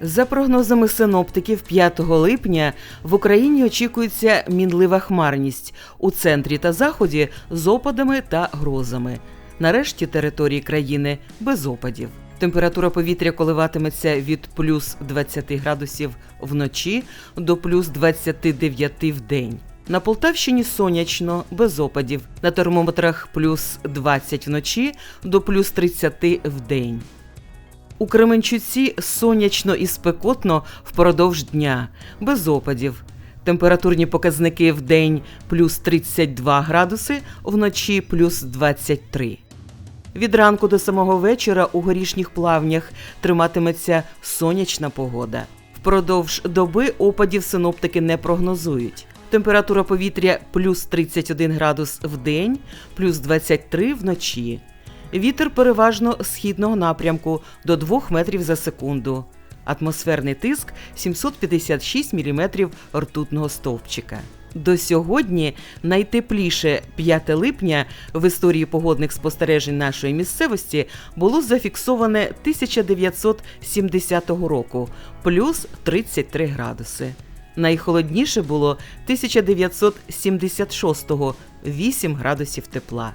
За прогнозами синоптиків, 5 липня в Україні очікується мінлива хмарність у центрі та заході з опадами та грозами. Нарешті території країни без опадів. Температура повітря коливатиметься від плюс 20 градусів вночі до плюс 29 в день. На Полтавщині сонячно, без опадів. На термометрах плюс 20 вночі до плюс 30 в день. У Кременчуці сонячно і спекотно впродовж дня, без опадів. Температурні показники в день плюс 32 градуси, вночі плюс 23. Від ранку до самого вечора у горішніх плавнях триматиметься сонячна погода. Впродовж доби опадів синоптики не прогнозують. Температура повітря плюс 31 градус в день, плюс 23 вночі. Вітер переважно східного напрямку до 2 метрів за секунду. Атмосферний тиск 756 мм ртутного стовпчика. До сьогодні найтепліше 5 липня в історії погодних спостережень нашої місцевості було зафіксоване 1970 року плюс 33 градуси. Найхолодніше було 1976-го 8 градусів тепла.